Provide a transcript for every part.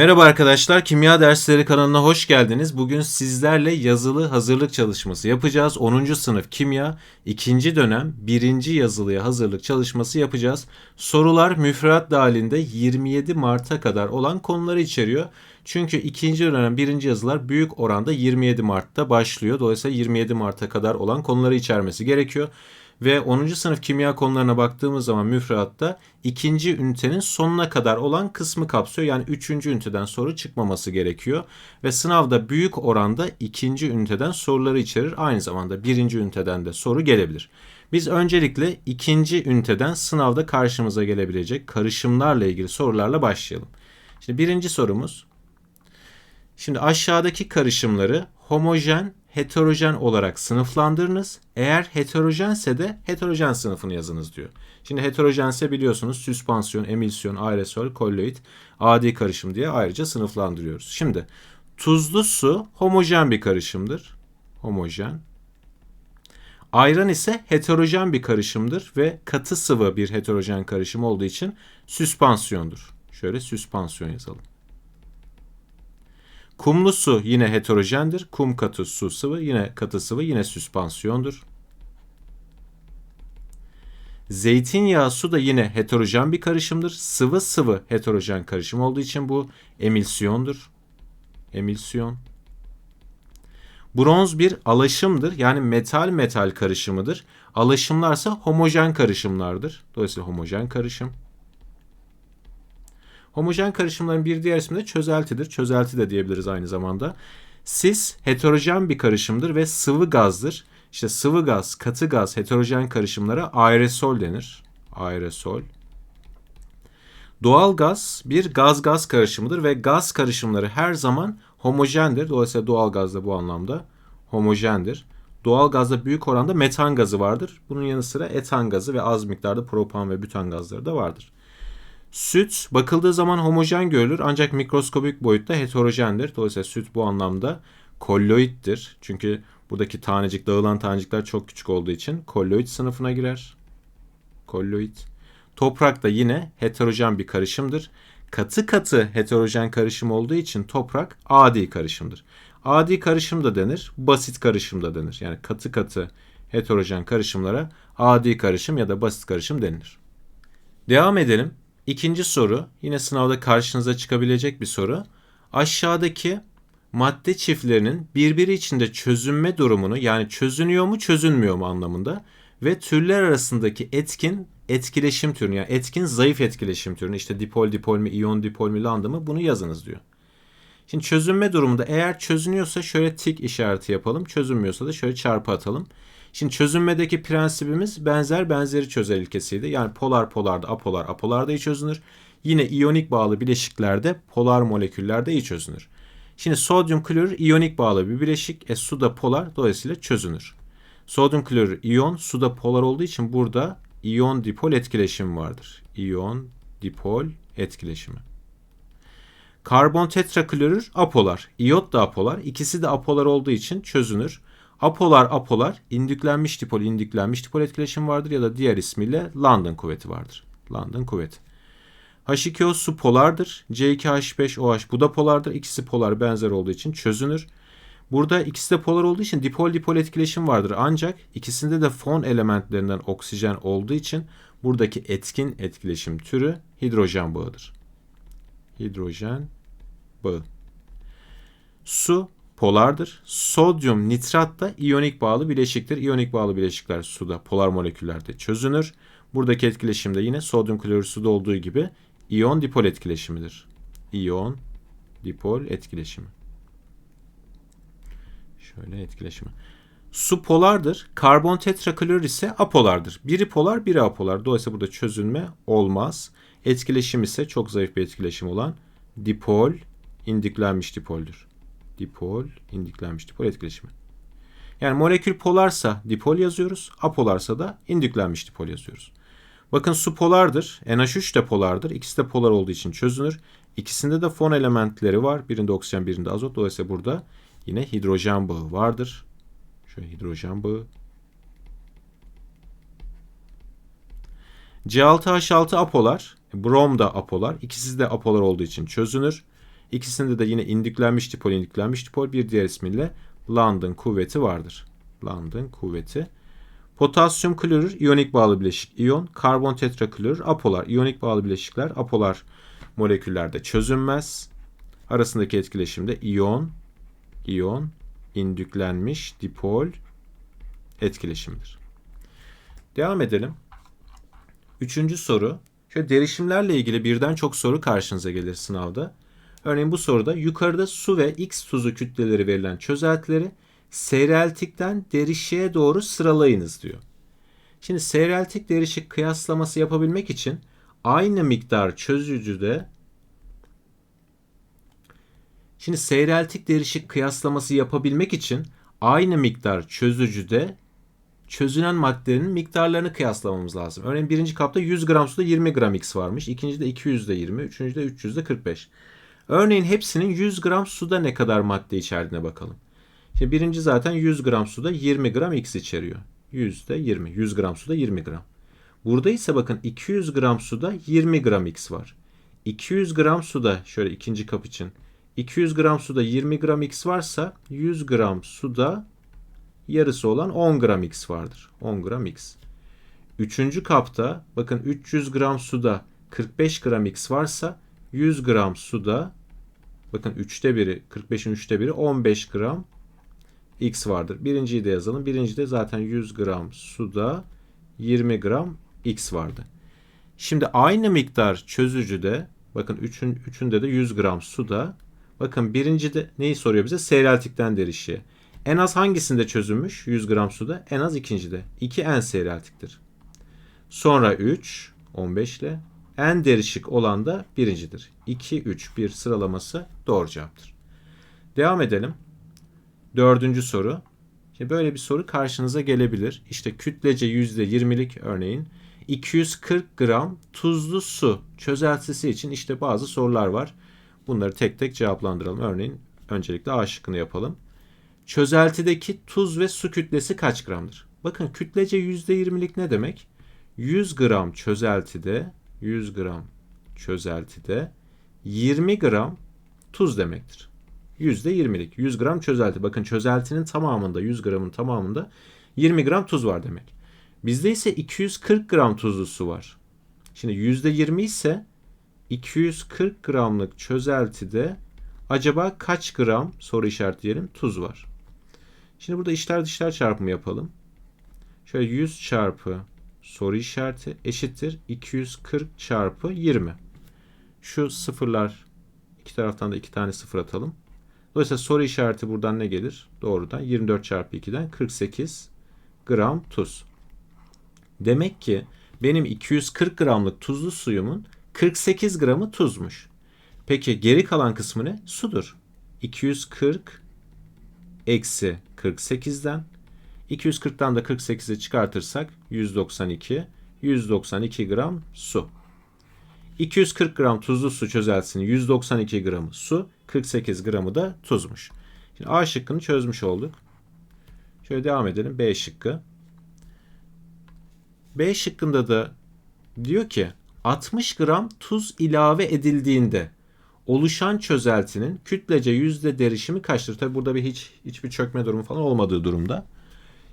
Merhaba arkadaşlar, Kimya Dersleri kanalına hoş geldiniz. Bugün sizlerle yazılı hazırlık çalışması yapacağız. 10. sınıf kimya 2. dönem 1. yazılıya hazırlık çalışması yapacağız. Sorular müfredat dahilinde 27 Mart'a kadar olan konuları içeriyor. Çünkü 2. dönem 1. yazılar büyük oranda 27 Mart'ta başlıyor. Dolayısıyla 27 Mart'a kadar olan konuları içermesi gerekiyor. Ve 10. sınıf kimya konularına baktığımız zaman müfredatta ikinci ünitenin sonuna kadar olan kısmı kapsıyor. Yani üçüncü üniteden soru çıkmaması gerekiyor. Ve sınavda büyük oranda ikinci üniteden soruları içerir. Aynı zamanda birinci üniteden de soru gelebilir. Biz öncelikle ikinci üniteden sınavda karşımıza gelebilecek karışımlarla ilgili sorularla başlayalım. Şimdi birinci sorumuz. Şimdi aşağıdaki karışımları homojen heterojen olarak sınıflandırınız. Eğer heterojense de heterojen sınıfını yazınız diyor. Şimdi heterojense biliyorsunuz süspansiyon, emilsiyon, aerosol, kolloid, adi karışım diye ayrıca sınıflandırıyoruz. Şimdi tuzlu su homojen bir karışımdır. Homojen. Ayran ise heterojen bir karışımdır ve katı sıvı bir heterojen karışım olduğu için süspansiyondur. Şöyle süspansiyon yazalım. Kumlu su yine heterojendir. Kum katı su sıvı yine katı sıvı yine süspansiyondur. Zeytinyağı su da yine heterojen bir karışımdır. Sıvı sıvı heterojen karışım olduğu için bu emilsiyondur. Emilsiyon. Bronz bir alaşımdır. Yani metal metal karışımıdır. Alaşımlarsa homojen karışımlardır. Dolayısıyla homojen karışım. Homojen karışımların bir diğer ismi de çözeltidir. Çözelti de diyebiliriz aynı zamanda. Sis heterojen bir karışımdır ve sıvı gazdır. İşte sıvı gaz, katı gaz, heterojen karışımlara aerosol denir. Aerosol. Doğal gaz bir gaz-gaz karışımıdır ve gaz karışımları her zaman homojendir. Dolayısıyla doğal gaz da bu anlamda homojendir. Doğal gazda büyük oranda metan gazı vardır. Bunun yanı sıra etan gazı ve az miktarda propan ve bütan gazları da vardır. Süt bakıldığı zaman homojen görülür ancak mikroskobik boyutta heterojendir. Dolayısıyla süt bu anlamda kolloiddir. Çünkü buradaki tanecik, dağılan tanecikler çok küçük olduğu için kolloid sınıfına girer. Kolloid. Toprak da yine heterojen bir karışımdır. Katı katı heterojen karışım olduğu için toprak adi karışımdır. Adi karışım da denir, basit karışım da denir. Yani katı katı heterojen karışımlara adi karışım ya da basit karışım denilir. Devam edelim. İkinci soru yine sınavda karşınıza çıkabilecek bir soru. Aşağıdaki madde çiftlerinin birbiri içinde çözünme durumunu yani çözünüyor mu çözünmüyor mu anlamında ve türler arasındaki etkin etkileşim türünü yani etkin zayıf etkileşim türünü işte dipol dipol mi iyon dipol mi lambda mı bunu yazınız diyor. Şimdi çözünme durumunda eğer çözünüyorsa şöyle tik işareti yapalım. Çözünmüyorsa da şöyle çarpı atalım. Şimdi çözünmedeki prensibimiz benzer benzeri çözer ilkesiydi. Yani polar polarda apolar apolarda iyi çözünür. Yine iyonik bağlı bileşiklerde polar moleküllerde iyi çözünür. Şimdi sodyum klorür iyonik bağlı bir bileşik. E su da polar dolayısıyla çözünür. Sodyum klorür iyon suda polar olduğu için burada iyon dipol etkileşimi vardır. İyon dipol etkileşimi. Karbon tetraklorür apolar. İyot da apolar. İkisi de apolar olduğu için çözünür. Apolar apolar indüklenmiş dipol indüklenmiş dipol etkileşim vardır ya da diğer ismiyle London kuvveti vardır. London kuvveti. H2O su polardır. C2H5OH bu da polardır. İkisi polar benzer olduğu için çözünür. Burada ikisi de polar olduğu için dipol dipol etkileşim vardır. Ancak ikisinde de fon elementlerinden oksijen olduğu için buradaki etkin etkileşim türü hidrojen bağıdır. Hidrojen bağı. Su polardır. Sodyum nitrat da iyonik bağlı bileşiktir. İyonik bağlı bileşikler suda polar moleküllerde çözünür. Buradaki etkileşimde yine sodyum klorür suda olduğu gibi iyon dipol etkileşimidir. İyon dipol etkileşimi. Şöyle etkileşimi. Su polardır. Karbon tetraklorür ise apolardır. Biri polar, biri apolar. Dolayısıyla burada çözünme olmaz. Etkileşim ise çok zayıf bir etkileşim olan dipol indiklenmiş dipoldür dipol, indiklenmiş dipol etkileşimi. Yani molekül polarsa dipol yazıyoruz, apolarsa da indüklenmiş dipol yazıyoruz. Bakın su polardır, NH3 de polardır. İkisi de polar olduğu için çözünür. İkisinde de fon elementleri var. Birinde oksijen, birinde azot. Dolayısıyla burada yine hidrojen bağı vardır. Şöyle hidrojen bağı. C6H6 apolar. Brom da apolar. İkisi de apolar olduğu için çözünür. İkisinde de yine indüklenmiş dipol indüklenmiş dipol bir diğer ismiyle London kuvveti vardır. London kuvveti. Potasyum klorür iyonik bağlı bileşik iyon, karbon tetraklorür apolar. İyonik bağlı bileşikler apolar moleküllerde çözünmez. Arasındaki etkileşimde iyon, iyon, indüklenmiş dipol etkileşimidir. Devam edelim. Üçüncü soru. Şöyle derişimlerle ilgili birden çok soru karşınıza gelir sınavda. Örneğin bu soruda yukarıda su ve X tuzu kütleleri verilen çözeltileri seyreltikten derişiğe doğru sıralayınız diyor. Şimdi seyreltik derişik kıyaslaması yapabilmek için aynı miktar çözücüde Şimdi seyreltik derişik kıyaslaması yapabilmek için aynı miktar çözücüde çözünen maddenin miktarlarını kıyaslamamız lazım. Örneğin birinci kapta 100 gram suda 20 gram X varmış. İkincide 200'de 20, üçüncüde 300'de 45. Örneğin hepsinin 100 gram suda ne kadar madde içerdiğine bakalım. Şimdi birinci zaten 100 gram suda 20 gram X içeriyor. 100'de 20. 100 gram suda 20 gram. Burada ise bakın 200 gram suda 20 gram X var. 200 gram suda şöyle ikinci kap için 200 gram suda 20 gram X varsa 100 gram suda yarısı olan 10 gram X vardır. 10 gram X. Üçüncü kapta bakın 300 gram suda 45 gram X varsa 100 gram suda bakın 3'te biri 45'in 3'te biri 15 gram X vardır. Birinciyi de yazalım. Birincide zaten 100 gram suda 20 gram X vardı. Şimdi aynı miktar çözücüde bakın üçün, üçünde de 100 gram suda bakın birincide neyi soruyor bize? Seyreltikten derişiği. En az hangisinde çözülmüş 100 gram suda? En az ikincide. 2 en seyreltiktir. Sonra 3 15 ile en derişik olan da birincidir. 2 3 1 sıralaması doğru cevaptır. Devam edelim. Dördüncü soru. Şimdi böyle bir soru karşınıza gelebilir. İşte kütlece %20'lik örneğin 240 gram tuzlu su çözeltisi için işte bazı sorular var. Bunları tek tek cevaplandıralım. Örneğin öncelikle A şıkkını yapalım. Çözeltideki tuz ve su kütlesi kaç gramdır? Bakın kütlece %20'lik ne demek? 100 gram çözeltide 100 gram çözeltide 20 gram tuz demektir. %20'lik 100 gram çözelti. Bakın çözeltinin tamamında 100 gramın tamamında 20 gram tuz var demek. Bizde ise 240 gram tuzlu su var. Şimdi %20 ise 240 gramlık çözeltide acaba kaç gram soru işaretleyelim tuz var. Şimdi burada işler dışlar çarpımı yapalım. Şöyle 100 çarpı soru işareti eşittir 240 çarpı 20. Şu sıfırlar iki taraftan da iki tane sıfır atalım. Dolayısıyla soru işareti buradan ne gelir? Doğrudan 24 çarpı 2'den 48 gram tuz. Demek ki benim 240 gramlık tuzlu suyumun 48 gramı tuzmuş. Peki geri kalan kısmı ne? Sudur. 240 eksi 48'den 240'tan da 48'i çıkartırsak 192 192 gram su. 240 gram tuzlu su çözeltisinin 192 gramı su, 48 gramı da tuzmuş. Şimdi A şıkkını çözmüş olduk. Şöyle devam edelim. B şıkkı. B şıkkında da diyor ki 60 gram tuz ilave edildiğinde oluşan çözeltinin kütlece yüzde derişimi kaçtır? Tabi burada bir hiç hiçbir çökme durumu falan olmadığı durumda.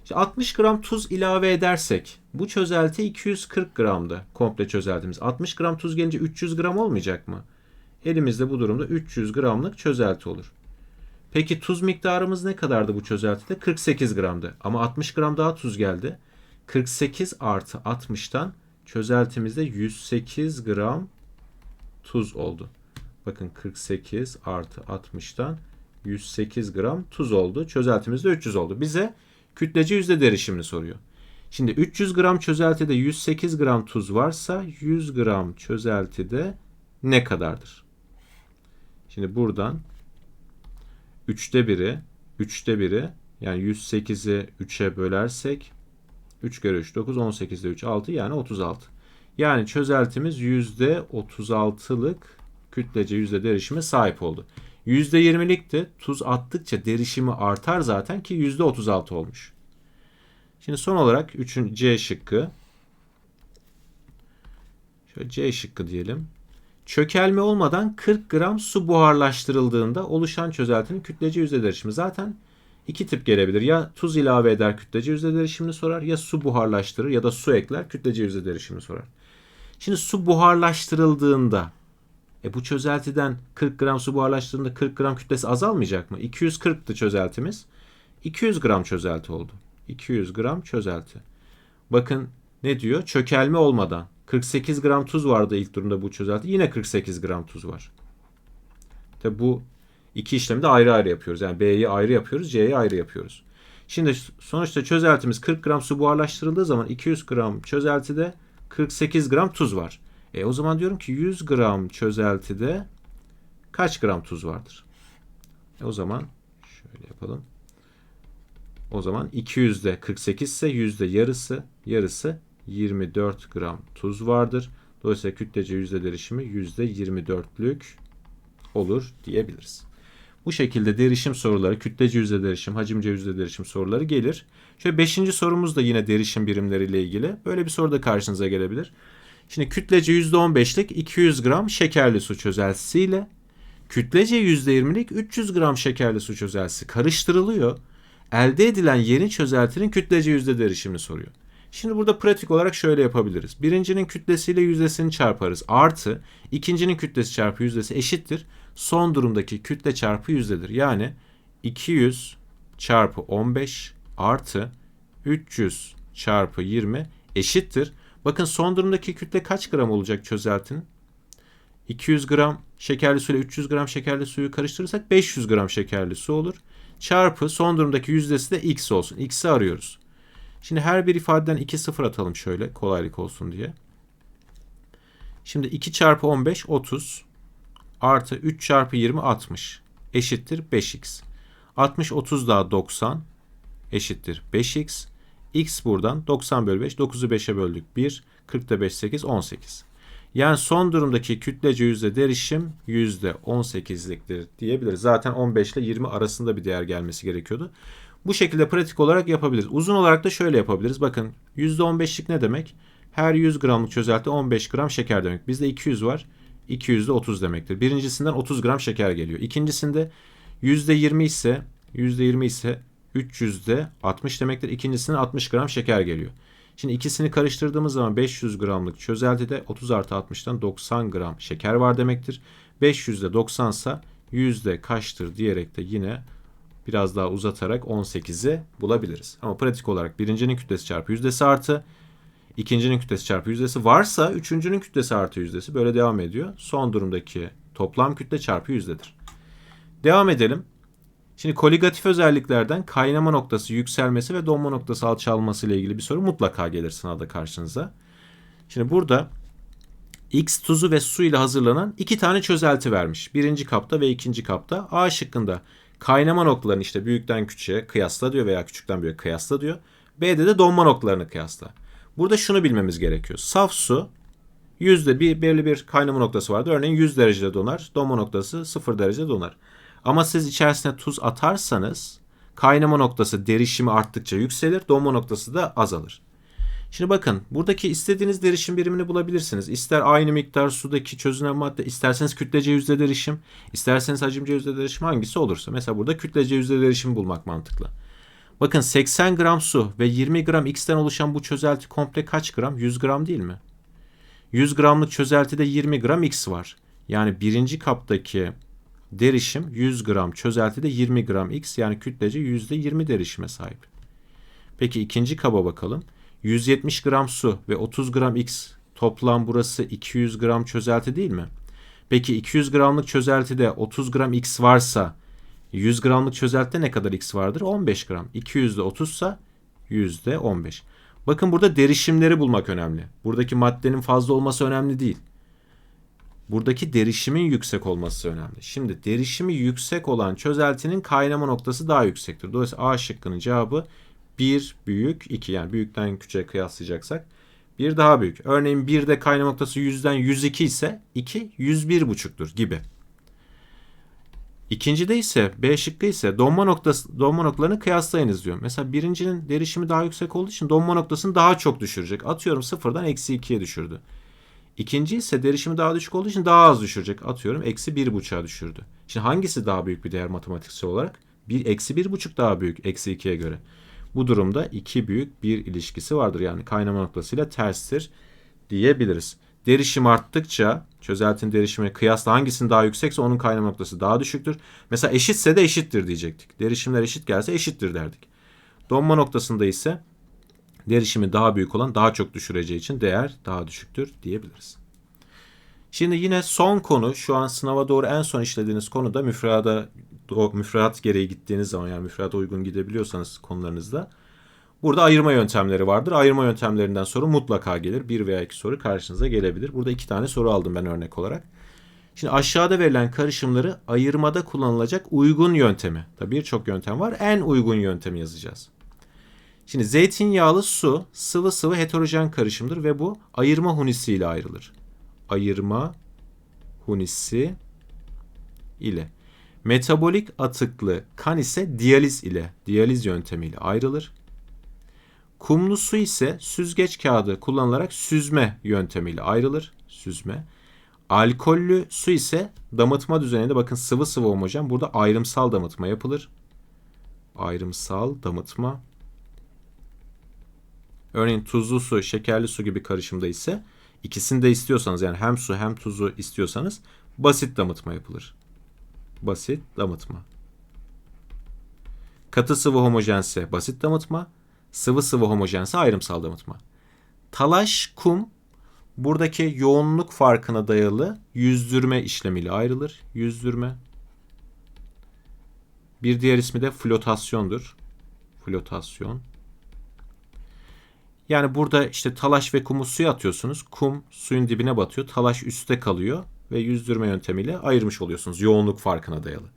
İşte 60 gram tuz ilave edersek bu çözelti 240 gramdı komple çözeltimiz. 60 gram tuz gelince 300 gram olmayacak mı? Elimizde bu durumda 300 gramlık çözelti olur. Peki tuz miktarımız ne kadardı bu çözeltide? 48 gramdı. Ama 60 gram daha tuz geldi. 48 artı 60'tan çözeltimizde 108 gram tuz oldu. Bakın 48 artı 60'tan 108 gram tuz oldu. Çözeltimizde 300 oldu. Bize kütlece yüzde derişimini soruyor. Şimdi 300 gram çözeltide 108 gram tuz varsa 100 gram çözeltide ne kadardır? Şimdi buradan 3'te 1'i 3'te 1'i yani 108'i 3'e bölersek 3 kere 3 9 18'de 3 6 yani 36. Yani çözeltimiz %36'lık kütlece yüzde derişime sahip oldu. %20'lik de tuz attıkça derişimi artar zaten ki %36 olmuş. Şimdi son olarak 3. C şıkkı. Şöyle C şıkkı diyelim. Çökelme olmadan 40 gram su buharlaştırıldığında oluşan çözeltinin kütlece yüzde derişimi. Zaten iki tip gelebilir. Ya tuz ilave eder kütlece yüzde derişimini sorar ya su buharlaştırır ya da su ekler kütlece yüzde derişimini sorar. Şimdi su buharlaştırıldığında e bu çözeltiden 40 gram su buharlaştırdığında 40 gram kütlesi azalmayacak mı? 240'tı çözeltimiz. 200 gram çözelti oldu. 200 gram çözelti. Bakın ne diyor? Çökelme olmadan 48 gram tuz vardı ilk durumda bu çözelti. Yine 48 gram tuz var. Tabi bu iki işlemi de ayrı ayrı yapıyoruz. Yani B'yi ayrı yapıyoruz, C'yi ayrı yapıyoruz. Şimdi sonuçta çözeltimiz 40 gram su buharlaştırıldığı zaman 200 gram çözeltide 48 gram tuz var. E o zaman diyorum ki 100 gram çözeltide kaç gram tuz vardır? E o zaman şöyle yapalım. O zaman 200'de 48 ise yüzde yarısı, yarısı 24 gram tuz vardır. Dolayısıyla kütlece yüzde derişimi yüzde 24'lük olur diyebiliriz. Bu şekilde derişim soruları, kütlece yüzde derişim, hacimce yüzde derişim soruları gelir. Şöyle beşinci sorumuz da yine derişim birimleriyle ilgili. Böyle bir soru da karşınıza gelebilir. Şimdi kütlece %15'lik 200 gram şekerli su çözeltisiyle kütlece %20'lik 300 gram şekerli su çözeltisi karıştırılıyor. Elde edilen yeni çözeltinin kütlece yüzde derişimini soruyor. Şimdi burada pratik olarak şöyle yapabiliriz. Birincinin kütlesiyle yüzdesini çarparız. Artı ikincinin kütlesi çarpı yüzdesi eşittir. Son durumdaki kütle çarpı yüzdedir. Yani 200 çarpı 15 artı 300 çarpı 20 eşittir. Bakın son durumdaki kütle kaç gram olacak çözeltinin? 200 gram şekerli su ile 300 gram şekerli suyu karıştırırsak 500 gram şekerli su olur. Çarpı son durumdaki yüzdesi de x olsun. x'i arıyoruz. Şimdi her bir ifadeden 2 sıfır atalım şöyle kolaylık olsun diye. Şimdi 2 çarpı 15 30 artı 3 çarpı 20 60 eşittir 5x. 60 30 daha 90 eşittir 5x. X buradan 90 bölü 5 9'u 5'e böldük 1 40'da 5 8 18. Yani son durumdaki kütlece yüzde derişim yüzde 18'liktir diyebiliriz. Zaten 15 ile 20 arasında bir değer gelmesi gerekiyordu. Bu şekilde pratik olarak yapabiliriz. Uzun olarak da şöyle yapabiliriz. Bakın %15'lik ne demek? Her 100 gramlık çözelti 15 gram şeker demek. Bizde 200 var. 200 de 30 demektir. Birincisinden 30 gram şeker geliyor. İkincisinde %20 ise %20 ise 300'de 60 demektir. İkincisinden 60 gram şeker geliyor. Şimdi ikisini karıştırdığımız zaman 500 gramlık çözeltide 30 artı 60'tan 90 gram şeker var demektir. 500'de 90 ise yüzde kaçtır diyerek de yine biraz daha uzatarak 18'i bulabiliriz. Ama pratik olarak birincinin kütlesi çarpı yüzdesi artı ikincinin kütlesi çarpı yüzdesi varsa üçüncünün kütlesi artı yüzdesi böyle devam ediyor. Son durumdaki toplam kütle çarpı yüzdedir. Devam edelim. Şimdi koligatif özelliklerden kaynama noktası yükselmesi ve donma noktası alçalması ile ilgili bir soru mutlaka gelir sınavda karşınıza. Şimdi burada X tuzu ve su ile hazırlanan iki tane çözelti vermiş. Birinci kapta ve ikinci kapta. A şıkkında kaynama noktalarını işte büyükten küçüğe kıyasla diyor veya küçükten büyüğe kıyasla diyor. B'de de donma noktalarını kıyasla. Burada şunu bilmemiz gerekiyor. Saf su yüzde bir belirli bir kaynama noktası vardır. Örneğin 100 derecede donar. Donma noktası 0 derecede donar. Ama siz içerisine tuz atarsanız kaynama noktası derişimi arttıkça yükselir, donma noktası da azalır. Şimdi bakın buradaki istediğiniz derişim birimini bulabilirsiniz. İster aynı miktar sudaki çözünen madde, isterseniz kütlece yüzde derişim, isterseniz hacimce yüzde derişim hangisi olursa. Mesela burada kütlece yüzde derişim bulmak mantıklı. Bakın 80 gram su ve 20 gram X'ten oluşan bu çözelti komple kaç gram? 100 gram değil mi? 100 gramlık çözeltide 20 gram X var. Yani birinci kaptaki derişim 100 gram çözeltide 20 gram X yani kütlece %20 derişime sahip. Peki ikinci kaba bakalım. 170 gram su ve 30 gram X toplam burası 200 gram çözelti değil mi? Peki 200 gramlık çözeltide 30 gram X varsa 100 gramlık çözeltide ne kadar X vardır? 15 gram. 200'de 30 ise yüzde 15. Bakın burada derişimleri bulmak önemli. Buradaki maddenin fazla olması önemli değil. Buradaki derişimin yüksek olması önemli. Şimdi derişimi yüksek olan çözeltinin kaynama noktası daha yüksektir. Dolayısıyla A şıkkının cevabı 1 büyük 2 yani büyükten küçüğe kıyaslayacaksak 1 daha büyük. Örneğin 1'de kaynama noktası 100'den 102 ise 2 101,5'tur gibi. İkincide ise B şıkkı ise donma noktası donma noktalarını kıyaslayınız diyor. Mesela birincinin derişimi daha yüksek olduğu için donma noktasını daha çok düşürecek. Atıyorum sıfırdan eksi 2'ye düşürdü. İkinci ise derişimi daha düşük olduğu için daha az düşürecek. Atıyorum eksi bir buçuğa düşürdü. Şimdi hangisi daha büyük bir değer matematiksel olarak? Bir eksi bir buçuk daha büyük eksi ikiye göre. Bu durumda iki büyük bir ilişkisi vardır. Yani kaynama noktasıyla terstir diyebiliriz. Derişim arttıkça çözeltinin derişimi kıyasla hangisinin daha yüksekse onun kaynama noktası daha düşüktür. Mesela eşitse de eşittir diyecektik. Derişimler eşit gelse eşittir derdik. Donma noktasında ise derişimi daha büyük olan daha çok düşüreceği için değer daha düşüktür diyebiliriz. Şimdi yine son konu şu an sınava doğru en son işlediğiniz konu da müfrada müfredat gereği gittiğiniz zaman yani müfredata uygun gidebiliyorsanız konularınızda burada ayırma yöntemleri vardır. Ayırma yöntemlerinden soru mutlaka gelir. Bir veya iki soru karşınıza gelebilir. Burada iki tane soru aldım ben örnek olarak. Şimdi aşağıda verilen karışımları ayırmada kullanılacak uygun yöntemi. Tabi birçok yöntem var. En uygun yöntemi yazacağız. Şimdi zeytinyağlı su sıvı sıvı heterojen karışımdır ve bu ayırma hunisi ile ayrılır. Ayırma hunisi ile. Metabolik atıklı kan ise diyaliz ile, diyaliz yöntemiyle ayrılır. Kumlu su ise süzgeç kağıdı kullanılarak süzme yöntemiyle ayrılır. Süzme. Alkollü su ise damıtma düzeninde bakın sıvı sıvı homojen. Burada ayrımsal damıtma yapılır. Ayrımsal damıtma. Örneğin tuzlu su, şekerli su gibi karışımda ise ikisini de istiyorsanız yani hem su hem tuzu istiyorsanız basit damıtma yapılır. Basit damıtma. Katı sıvı homojense basit damıtma, sıvı sıvı homojense ayrımsal damıtma. Talaş, kum buradaki yoğunluk farkına dayalı yüzdürme işlemiyle ayrılır. Yüzdürme. Bir diğer ismi de flotasyondur. Flotasyon. Yani burada işte talaş ve kumu suya atıyorsunuz. Kum suyun dibine batıyor. Talaş üstte kalıyor ve yüzdürme yöntemiyle ayırmış oluyorsunuz yoğunluk farkına dayalı.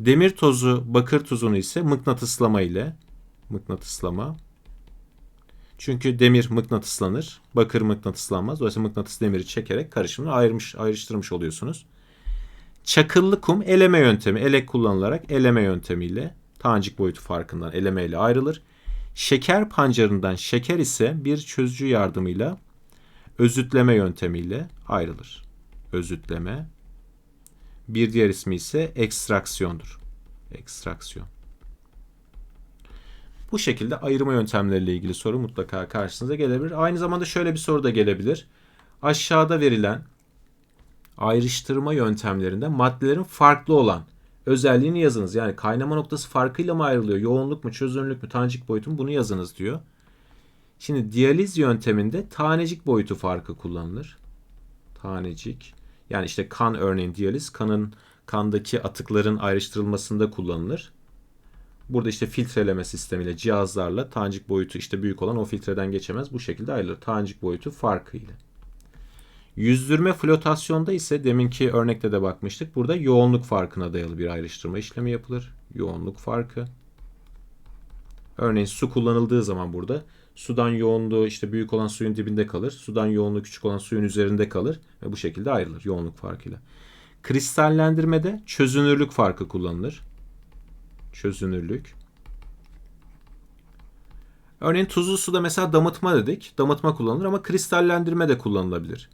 Demir tozu, bakır tuzunu ise mıknatıslama ile mıknatıslama. Çünkü demir mıknatıslanır, bakır mıknatıslanmaz. Dolayısıyla mıknatıs demiri çekerek karışımını ayırmış, ayrıştırmış oluyorsunuz. Çakıllı kum eleme yöntemi, elek kullanılarak eleme yöntemiyle tanecik boyutu farkından eleme ile ayrılır. Şeker pancarından şeker ise bir çözücü yardımıyla özütleme yöntemiyle ayrılır. Özütleme. Bir diğer ismi ise ekstraksiyondur. Ekstraksiyon. Bu şekilde ayırma yöntemleriyle ilgili soru mutlaka karşınıza gelebilir. Aynı zamanda şöyle bir soru da gelebilir. Aşağıda verilen ayrıştırma yöntemlerinde maddelerin farklı olan özelliğini yazınız. Yani kaynama noktası farkıyla mı ayrılıyor? Yoğunluk mu, çözünürlük mü, tanecik boyutu mu? Bunu yazınız diyor. Şimdi diyaliz yönteminde tanecik boyutu farkı kullanılır. Tanecik. Yani işte kan örneğin diyaliz kanın kandaki atıkların ayrıştırılmasında kullanılır. Burada işte filtreleme sistemiyle cihazlarla tanecik boyutu işte büyük olan o filtreden geçemez. Bu şekilde ayrılır. Tanecik boyutu farkıyla. Yüzdürme flotasyonda ise deminki örnekte de bakmıştık. Burada yoğunluk farkına dayalı bir ayrıştırma işlemi yapılır. Yoğunluk farkı. Örneğin su kullanıldığı zaman burada sudan yoğunluğu işte büyük olan suyun dibinde kalır. Sudan yoğunluğu küçük olan suyun üzerinde kalır ve bu şekilde ayrılır yoğunluk farkıyla. Kristallendirmede çözünürlük farkı kullanılır. Çözünürlük. Örneğin tuzlu suda mesela damıtma dedik. Damıtma kullanılır ama kristallendirme de kullanılabilir.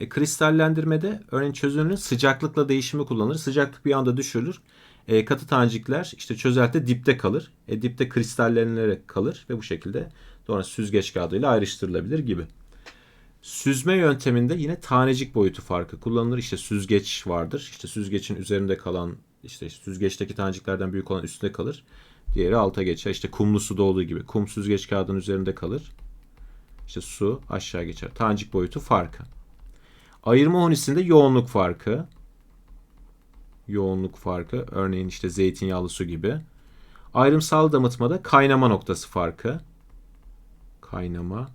E, kristallendirmede örneğin çözünürlüğün sıcaklıkla değişimi kullanılır. Sıcaklık bir anda düşürülür. E, katı tanecikler işte çözelti dipte kalır. E, dipte kristallenerek kalır ve bu şekilde sonra süzgeç kağıdıyla ayrıştırılabilir gibi. Süzme yönteminde yine tanecik boyutu farkı kullanılır. İşte süzgeç vardır. İşte süzgecin üzerinde kalan işte süzgeçteki taneciklerden büyük olan üstte kalır. Diğeri alta geçer. İşte kumlu suda olduğu gibi. Kum süzgeç kağıdının üzerinde kalır. İşte su aşağı geçer. Tanecik boyutu farkı. Ayırma hunisinde yoğunluk farkı. Yoğunluk farkı. Örneğin işte zeytinyağlı su gibi. Ayrımsal damıtmada kaynama noktası farkı. Kaynama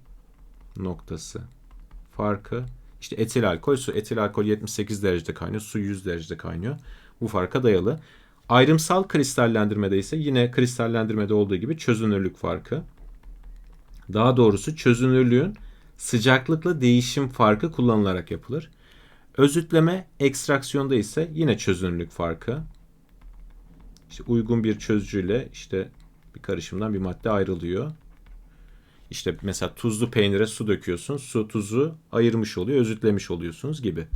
noktası farkı. İşte etil alkol su. Etil alkol 78 derecede kaynıyor. Su 100 derecede kaynıyor. Bu farka dayalı. Ayrımsal kristallendirmede ise yine kristallendirmede olduğu gibi çözünürlük farkı. Daha doğrusu çözünürlüğün sıcaklıkla değişim farkı kullanılarak yapılır. Özütleme ekstraksiyonda ise yine çözünürlük farkı. İşte uygun bir çözücüyle işte bir karışımdan bir madde ayrılıyor. İşte mesela tuzlu peynire su döküyorsun. Su tuzu ayırmış oluyor, özütlemiş oluyorsunuz gibi.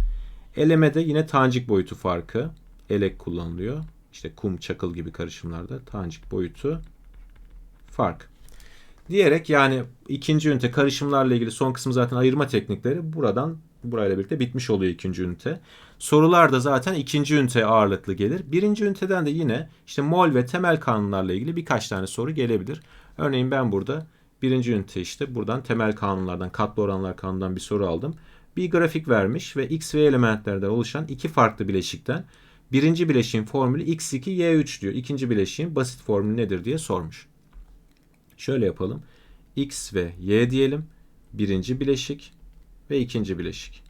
Elemede yine tancik boyutu farkı. Elek kullanılıyor. İşte kum, çakıl gibi karışımlarda tancik boyutu fark. Diyerek yani ikinci ünite karışımlarla ilgili son kısmı zaten ayırma teknikleri buradan burayla birlikte bitmiş oluyor ikinci ünite. Sorular da zaten ikinci ünite ağırlıklı gelir. Birinci üniteden de yine işte mol ve temel kanunlarla ilgili birkaç tane soru gelebilir. Örneğin ben burada birinci ünite işte buradan temel kanunlardan katlı oranlar kanunundan bir soru aldım. Bir grafik vermiş ve x ve elementlerden oluşan iki farklı bileşikten birinci bileşiğin formülü x2 y3 diyor. İkinci bileşiğin basit formülü nedir diye sormuş. Şöyle yapalım. X ve Y diyelim. Birinci bileşik ve ikinci bileşik.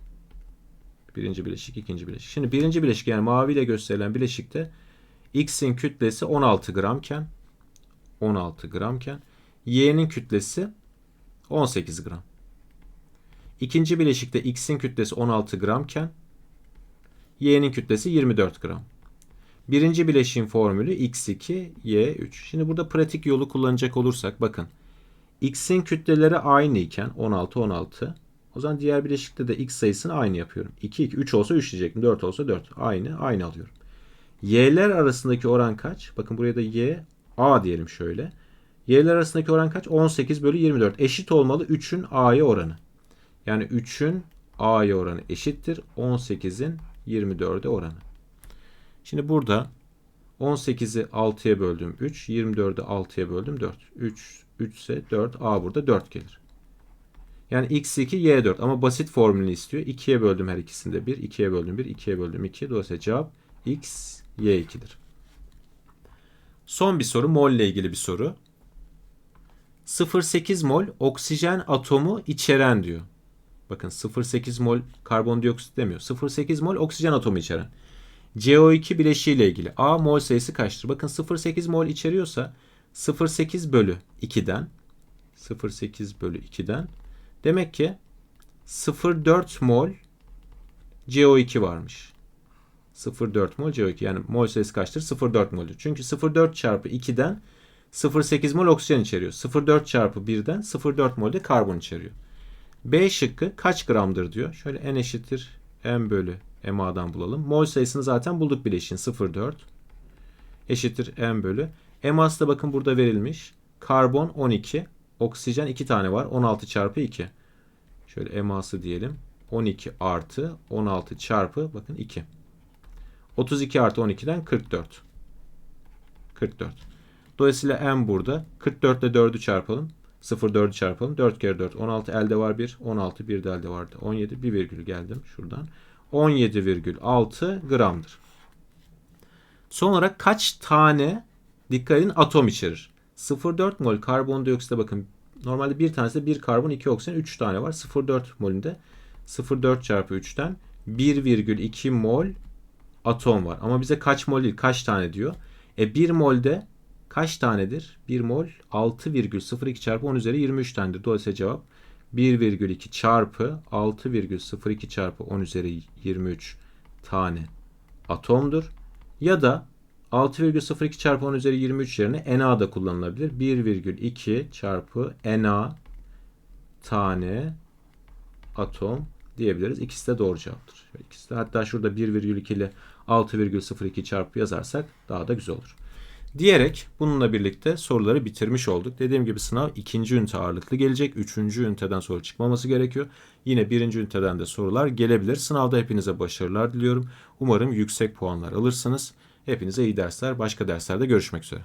Birinci bileşik, ikinci bileşik. Şimdi birinci bileşik yani maviyle gösterilen bileşikte X'in kütlesi 16 gramken 16 gramken Y'nin kütlesi 18 gram. İkinci bileşikte X'in kütlesi 16 gramken Y'nin kütlesi 24 gram. Birinci bileşiğin formülü x2, y3. Şimdi burada pratik yolu kullanacak olursak bakın. x'in kütleleri aynı iken 16, 16. O zaman diğer bileşikte de x sayısını aynı yapıyorum. 2, 2, 3 olsa 3 diyecektim. 4 olsa 4. Aynı, aynı alıyorum. Y'ler arasındaki oran kaç? Bakın buraya da y, a diyelim şöyle. Y'ler arasındaki oran kaç? 18 bölü 24. Eşit olmalı 3'ün a'ya oranı. Yani 3'ün a'ya oranı eşittir. 18'in 24'e oranı. Şimdi burada 18'i 6'ya böldüm 3, 24'ü 6'ya böldüm 4. 3, 3 ise 4, A burada 4 gelir. Yani x2, y4 ama basit formülünü istiyor. 2'ye böldüm her ikisinde 1, 2'ye böldüm 1, 2'ye böldüm 2. Dolayısıyla cevap x, y2'dir. Son bir soru mol ile ilgili bir soru. 0,8 mol oksijen atomu içeren diyor. Bakın 0,8 mol karbondioksit demiyor. 0,8 mol oksijen atomu içeren. CO2 bileşiği ile ilgili A mol sayısı kaçtır? Bakın 0,8 mol içeriyorsa 0,8 bölü 2'den 0,8 bölü 2'den demek ki 0,4 mol CO2 varmış. 0,4 mol CO2 yani mol sayısı kaçtır? 0,4 mol'dür. Çünkü 0,4 çarpı 2'den 0,8 mol oksijen içeriyor. 0,4 çarpı 1'den 0,4 mol de karbon içeriyor. B şıkkı kaç gramdır diyor. Şöyle n eşittir m bölü MA'dan bulalım. Mol sayısını zaten bulduk bileşiğin 0,4 eşittir M bölü. MA'sı da bakın burada verilmiş. Karbon 12. Oksijen 2 tane var. 16 çarpı 2. Şöyle MA'sı diyelim. 12 artı 16 çarpı bakın 2. 32 artı 12'den 44. 44. Dolayısıyla M burada. 44 ile 4'ü çarpalım. 0 4'ü çarpalım. 4 kere 4. 16 elde var 1. 16 bir de elde vardı. 17 bir virgül geldim şuradan. 17,6 gramdır. Son olarak kaç tane dikkat edin atom içerir? 0,4 mol karbondioksite bakın. Normalde bir tanesi 1 karbon 2 oksijen 3 tane var. 0,4 molünde 0,4 çarpı 3'ten 1,2 mol atom var. Ama bize kaç mol değil kaç tane diyor. E 1 molde kaç tanedir? 1 mol 6,02 çarpı 10 üzeri 23 tanedir. Dolayısıyla cevap 1,2 çarpı 6,02 çarpı 10 üzeri 23 tane atomdur. Ya da 6,02 çarpı 10 üzeri 23 yerine Na da kullanılabilir. 1,2 çarpı Na tane atom diyebiliriz. İkisi de doğru cevaptır. İkisi de, hatta şurada 1,2 ile 6,02 çarpı yazarsak daha da güzel olur. Diyerek bununla birlikte soruları bitirmiş olduk. Dediğim gibi sınav ikinci ünite ağırlıklı gelecek. Üçüncü üniteden soru çıkmaması gerekiyor. Yine birinci üniteden de sorular gelebilir. Sınavda hepinize başarılar diliyorum. Umarım yüksek puanlar alırsınız. Hepinize iyi dersler. Başka derslerde görüşmek üzere.